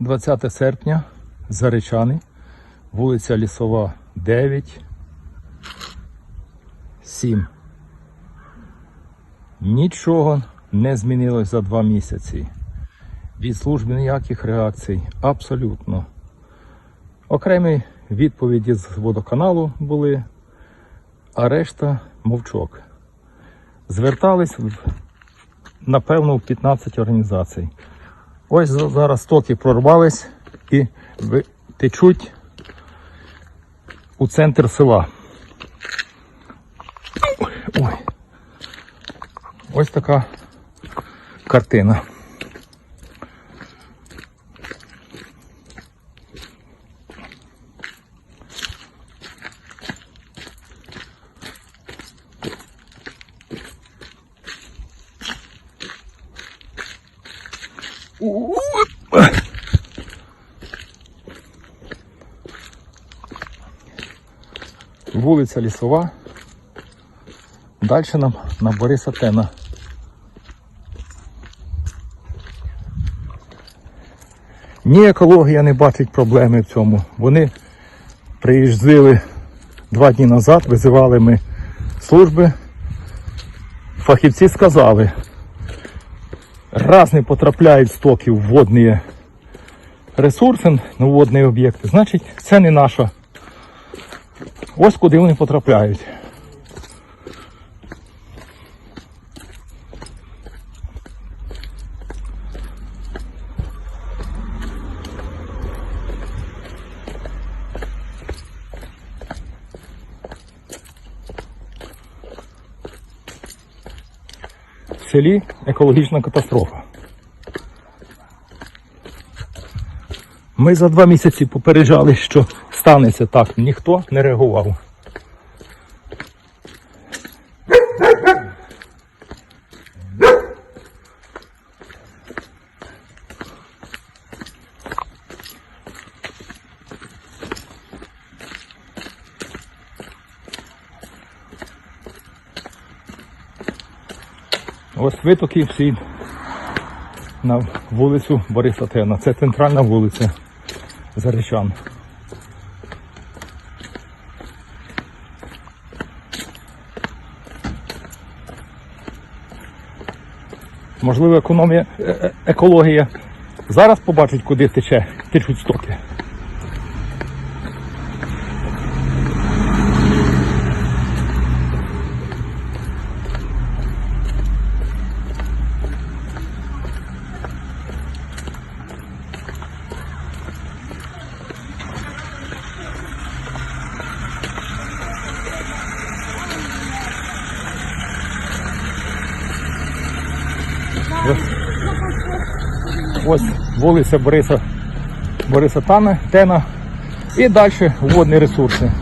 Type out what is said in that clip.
20 серпня, Заречани, вулиця Лісова, 9, 7. Нічого не змінилось за два місяці. Від служби ніяких реакцій. Абсолютно. Окремі відповіді з водоканалу були, а решта мовчок. Звертались напевно в 15 організацій. Ось зараз токи прорвались і течуть у центр села. Ой. Ось така картина. Вулиця Лісова. Далі нам на Бориса Тена. Ні екологія не бачить проблеми в цьому. Вони приїздили два дні назад, визивали ми служби. Фахівці сказали, раз не потрапляють стоки в водні ресурси, на водні об'єкти, значить це не наша. Ось куди вони потрапляють. Селі екологічна катастрофа. Ми за два місяці попереджали, що станеться так. Ніхто не реагував. Ось витоки всі на вулицю Бориса Тена. Це центральна вулиця Заречан. Можливо, економія, е- е- екологія зараз побачить, куди тече, течуть стоки. Ось вулиця Бориса, Бориса Тана, Тена. І далі водні ресурси.